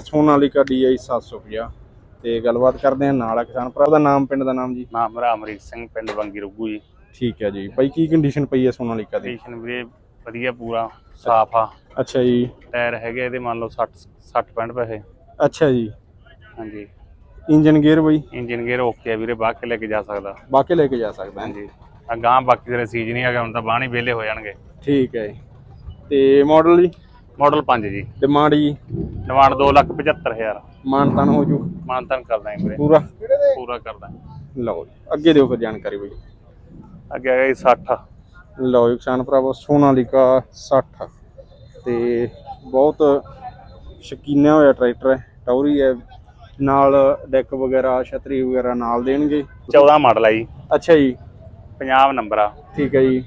Sonalika DI 750 ਤੇ ਗੱਲਬਾਤ ਕਰਦੇ ਹਾਂ ਨਾਲ ਆ ਕਿਸਾਨ ਭਰਾ। ਦਾ ਨਾਮ ਪਿੰਡ ਦਾ ਨਾਮ ਜੀ? ਨਾਮ ਮੇਰਾ ਅਮਰੀਕ ਸਿੰਘ ਪਿੰਡ ਬੰਗੀ ਰੁੱਗੂ ਜੀ। ਠੀਕ ਹੈ ਜੀ। ਬਾਈ ਕੀ ਕੰਡੀਸ਼ਨ ਪਈ ਹੈ ਸੋਨਾਲੀਕਾ ਦੀ ਕੰਡੀਸ਼ਨ ਵੀਰੇ ਵਧੀਆ ਪੂਰਾ ਸਾਫ਼ ਆ। ਅੱਛਾ ਜੀ। ਟਾਇਰ ਹੈਗੇ ਇਹਦੇ ਮੰਨ ਲਓ 60 60 65 ਪੈਸੇ। ਅੱਛਾ ਜੀ। ਹਾਂਜੀ। ਇੰਜਨ ਗੇਅਰ ਬਾਈ? ਇੰਜਨ ਗੇਅਰ ਓਕੇ ਆ ਵੀਰੇ ਬਾਹ ਕੇ ਲੈ ਕੇ ਜਾ ਸਕਦਾ। ਬਾਕੇ ਲੈ ਕੇ ਜਾ ਸਕਦਾ। ਹੈ ਹਾਂਜੀ। ਆ ਗਾਂ ਬਾਕੀ ਦੇ ਸੀਜ਼ ਨਹੀਂ ਹੈਗਾ ਹੁਣ ਤਾਂ ਬਾਹ ਨਹੀਂ ਵਿਹਲੇ ਹੋ ਜਾਣਗੇ। ਠੀਕ ਹੈ ਜੀ। ਤੇ ਮਾਡਲ ਜੀ? ਮਾਡਲ 5 ਜੀ। ਡਿਮਾਂਡ ਜੀ। ਡਿਮਾਂਡ 275000 ਮਾਨਤਨ ਹੋ ਜੂ। ਮਾਨਤਨ ਕਰ ਦਾਂਗੇ ਵੀਰੇ। ਪੂਰਾ? ਪੂਰਾ ਕਰ ਦਾਂਗੇ। ਲਓ ਜੀ ਅੱਗੇ ਦਿਓ ਫਿਰ ਜਾਣਕਾਰੀ ਬਾਈ। ਅੱਗੇ ਜੀ 60 ਲਓ ਜੀ ਕਿਸਾਨ ਭਰਾਵੋ ਸੋਨਾਲੀਕਾ 60 ਤੇ ਬਹੁਤ ਸ਼ਕੀਨਾ ਹੋਇਆ ਟਰੈਕਟਰ ਹੈ ਟੌਰੀ ਹੈ। ਨਾਲ ਡੈਕ ਵਗੈਰਾ ਛਤਰੀ ਵਗੈਰਾ ਨਾਲ ਦੇਣਗੇ। 14 ਮਾਡਲ ਆ ਜੀ। ਅੱਛਾ ਜੀ। ਪੰਜਾਬ ਨੰਬਰ ਆ। ਠੀਕ ਹੈ ਜੀ।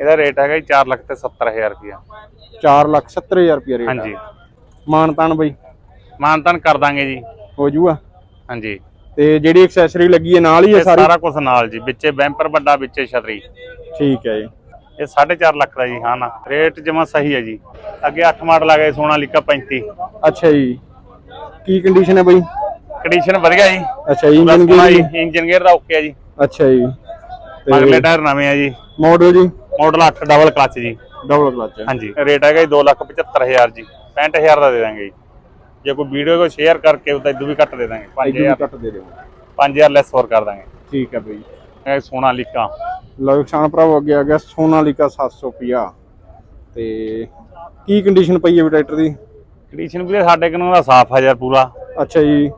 ਇਹਦਾ ਰੇਟ ਹੈਗਾ ਜੀ 4 ਲੱਖ ਤੇ 70000 ਰੁਪਇਆ। 4 ਲੱਖ 70000 ਰੁਪਏ ਰੇਟ ਹਾਂਜੀ। ਮਾਨਤਾਨ ਬਾਈ? ਮਾਨਤਨ ਕਰ ਦਾਂਗੇ ਜੀ। ਹੋ ਜੂਗਾ? ਹਾਂਜੀ। ਤੇ ਜਿਹੜੀ ਐਕਸੈਸਰੀ ਲੱਗੀ ਹੈ ਨਾਲ ਹੀ ਹੈ ਸਾਰੀ? ਸਾਰਾ ਕੁਝ ਨਾਲ ਜੀ ਵਿੱਚੇ ਬੈਂਪਰ ਵੱਡਾ ਵਿੱਚੇ ਛਤਰੀ। ਠੀਕ ਹੈ ਜੀ। ਇਹ 4.5 ਲੱਖ ਦਾ ਜੀ ਹਾਂ ਨਾ। ਰੇਟ ਜਮਾ ਸਹੀ ਹੈ ਜੀ। ਅੱਗੇ 8 ਮਾਡਲ ਆ ਗਏ ਸੋਨਾਲੀਕਾ 35 ਅੱਛਾ ਜੀ। ਕੀ ਕੰਡੀਸ਼ਨ ਹੈ ਬਾਈ? ਕੰਡੀਸ਼ਨ ਵਧੀਆ ਜੀ। ਅੱਛਾ ਜੀ ਇੰਜਨ ਗੇਅਰ ਜੀ? ਇੰਜਨ ਗੇਅਰ ਦਾ ਓਕੇ ਆ ਜੀ। ਅੱਛਾ ਜੀ। ਅਗਲੇ ਟਾਇਰ ਨਵੇਂ ਆ ਜੀ। ਮਾਡਲ ਜੀ? ਮਾਡਲ 8 ਡਬਲ ਕਲਚ ਜੀ। ਡਬਲ ਕਲਚ ਹਾਂਜੀ। ਰੇਟ ਹੈਗਾ ਜੀ 275000 ਜੀ। 65000 ਦਾ ਦੇ ਦਾਂਗੇ ਜੀ। ਜੇ ਕੋਈ ਵੀਡੀਓ ਕੋ ਸ਼ੇਅਰ ਕਰਕੇ ਉਹ ਤਾਂ ਇਦੋਂ ਵੀ ਘੱਟ ਦੇ ਦਾਂਗੇ। ਇਦੋਂ ਵੀ 5000 ਕੱਟ ਦੇ ਦਿਓ 5000 ਲੈਸ ਹੋਰ ਕਰ ਦਾਂਗੇ। ਠੀਕ ਹੈ ਬਾਈ। ਇਹ ਸੋਨਾਲੀਕਾ ਲਓ ਕਿਸਾਨ ਭਰਾਵੋ ਅੱਗੇ ਆ ਗਿਆ ਸੋਨਾਲੀਕਾ 750 ਤੇ ਕੀ ਕੰਡੀਸ਼ਨ ਪਈ ਹੈ ਵੀ ਟਰੈਕਟਰ ਦੀ? ਕੰਡੀਸ਼ਨ ਵੀ ਸਾਡੇ ਕੋਲ ਦਾ ਸਾਫ਼ ਆ ਯਾਰ ਪੂਰਾ। ਅੱਛਾ ਜੀ।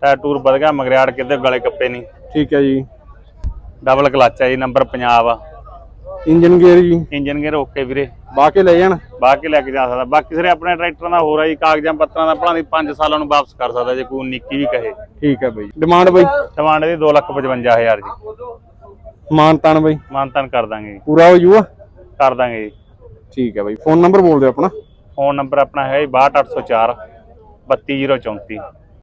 ਟਾਇਰ ਟੂਰ ਵਧ ਗਿਆ ਮਗਰਿਆੜ ਕਿਤੇ ਗਲੇ ਕੱਪੇ ਨਹੀਂ ਠੀਕ ਹੈ ਜੀ। ਡਬਲ ਕਲਚ ਆ ਜੀ ਨੰਬਰ ਪੰਜਾਬ ਆ ਇੰਜਨ ਗੇਅਰ ਜੀ। ਇੰਜਨ ਗੇਅਰ ਓਕੇ ਵੀਰੇ। ਕੇ ਲੈ ਜਾਣ। ਕੇ ਲੈ ਕੇ ਜਾ ਸਕਦਾ। ਬਾਕੀ ਸਾਰੇ ਆਪਣੇ ਟਰੈਕਟਰਾਂ ਦਾ ਹੋਰ ਆ ਜੀ ਕਾਗਜ਼ਾਂ ਪੱਤਰਾਂ ਦਾ ਭਲਾ ਦੀ 5 ਸਾਲਾਂ ਨੂੰ ਵਾਪਸ ਕਰ ਸਕਦਾ ਜੇ ਕੋਈ ਨਿੱਕੀ ਵੀ ਕਹੇ। ਠੀਕ ਹੈ ਬਾਈ। ਡਿਮਾਂਡ ਬਾਈ? ਡਿਮਾਂਡ ਦੀ 255000 ਜੀ। ਮਾਨਤਾਨ ਬਾਈ। ਮਾਨਤਨ ਕਰ ਦਾਂਗੇ ਪੂਰਾ ਹੋ ਜੂਗਾ? ਕਰ ਦਾਂਗੇ ਜੀ। ਠੀਕ ਹੈ ਬਾਈ। ਫੋਨ ਨੰਬਰ ਬੋਲ ਦਿਓ ਆਪਣਾ। ਫੋਨ ਨੰਬਰ ਆਪਣਾ ਹੈ 62804 32034